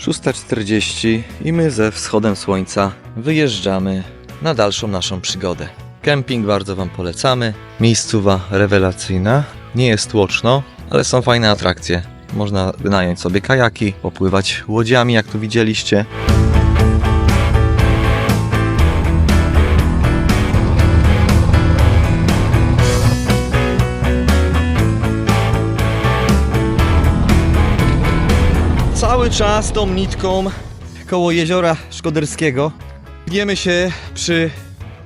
6.40 i my ze wschodem słońca wyjeżdżamy na dalszą naszą przygodę. Kemping bardzo Wam polecamy. Miejscowa rewelacyjna. Nie jest tłoczno, ale są fajne atrakcje. Można wynająć sobie kajaki, popływać łodziami, jak tu widzieliście. Czas tą nitką koło jeziora Szkoderskiego gniemy się przy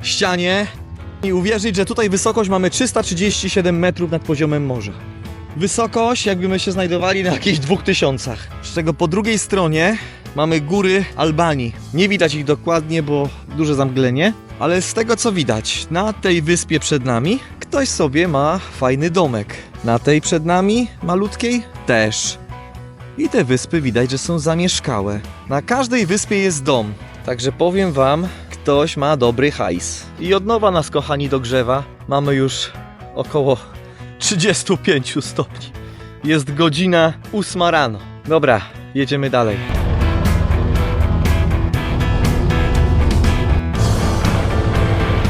ścianie i uwierzyć, że tutaj wysokość mamy 337 metrów nad poziomem morza. Wysokość, jakbyśmy się znajdowali na jakichś 2000. Z czego po drugiej stronie mamy góry Albanii. Nie widać ich dokładnie, bo duże zamglenie, ale z tego co widać, na tej wyspie przed nami ktoś sobie ma fajny domek. Na tej przed nami, malutkiej, też. I te wyspy widać, że są zamieszkałe. Na każdej wyspie jest dom. Także powiem wam, ktoś ma dobry hajs. I od nowa nas, kochani, dogrzewa. Mamy już około 35 stopni. Jest godzina 8 rano. Dobra, jedziemy dalej.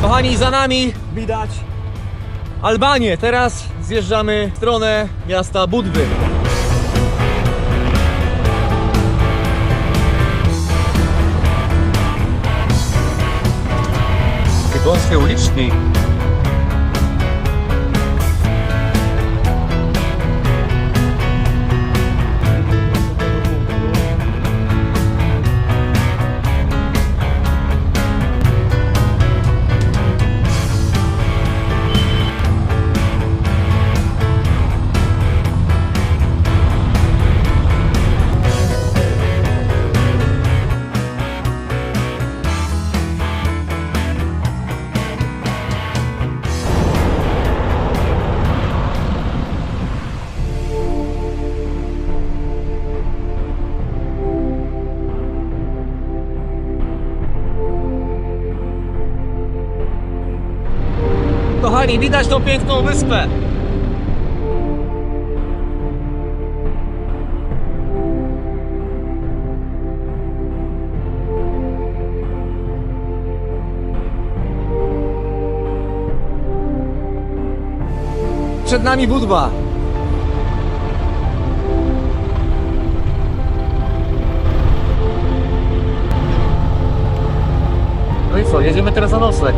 Kochani, za nami widać Albanię. Teraz zjeżdżamy w stronę miasta Budwy. dos seu destino. Kochani, widać tą piękną wyspę. Przed nami Budwa. No i co, jedziemy teraz na nocleg.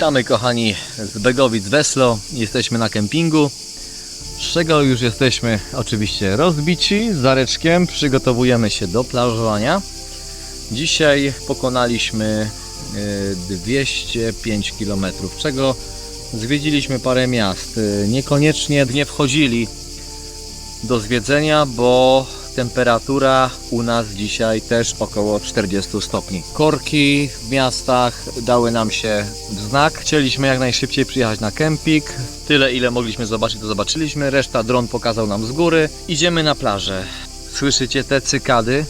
Witamy kochani z Begowic Weslo. Jesteśmy na kempingu. Z czego już jesteśmy oczywiście rozbici. Z Zareczkiem przygotowujemy się do plażowania. Dzisiaj pokonaliśmy e, 205 km, czego zwiedziliśmy parę miast. E, Niekoniecznie nie wchodzili do zwiedzenia, bo temperatura u nas dzisiaj też około 40 stopni. Korki w miastach dały nam się znak. Chcieliśmy jak najszybciej przyjechać na kemping. Tyle ile mogliśmy zobaczyć to zobaczyliśmy. Reszta dron pokazał nam z góry. Idziemy na plażę. Słyszycie te cykady?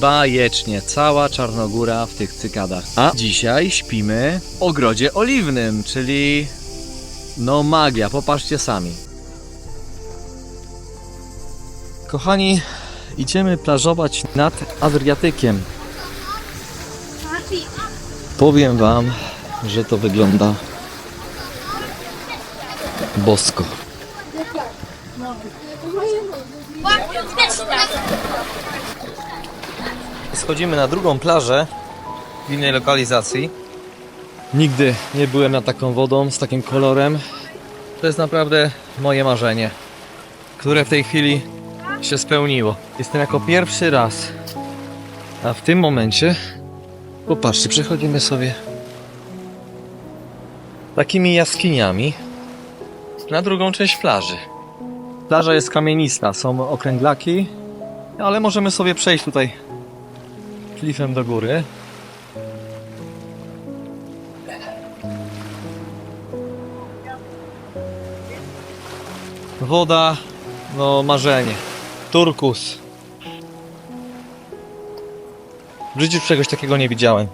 Bajecznie, cała Czarnogóra w tych cykadach. A dzisiaj śpimy w ogrodzie oliwnym, czyli no magia, popatrzcie sami. Kochani, idziemy plażować nad Adriatykiem. Powiem Wam, że to wygląda bosko. Schodzimy na drugą plażę w innej lokalizacji. Nigdy nie byłem nad taką wodą, z takim kolorem. To jest naprawdę moje marzenie, które w tej chwili się spełniło. Jestem jako pierwszy raz. A w tym momencie, popatrzcie, przechodzimy sobie takimi jaskiniami na drugą część plaży. Plaża jest kamienista, są okręglaki, ale możemy sobie przejść tutaj klifem do góry. Woda, no marzenie. Turkus. W życiu czegoś takiego nie widziałem.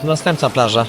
To następna plaża.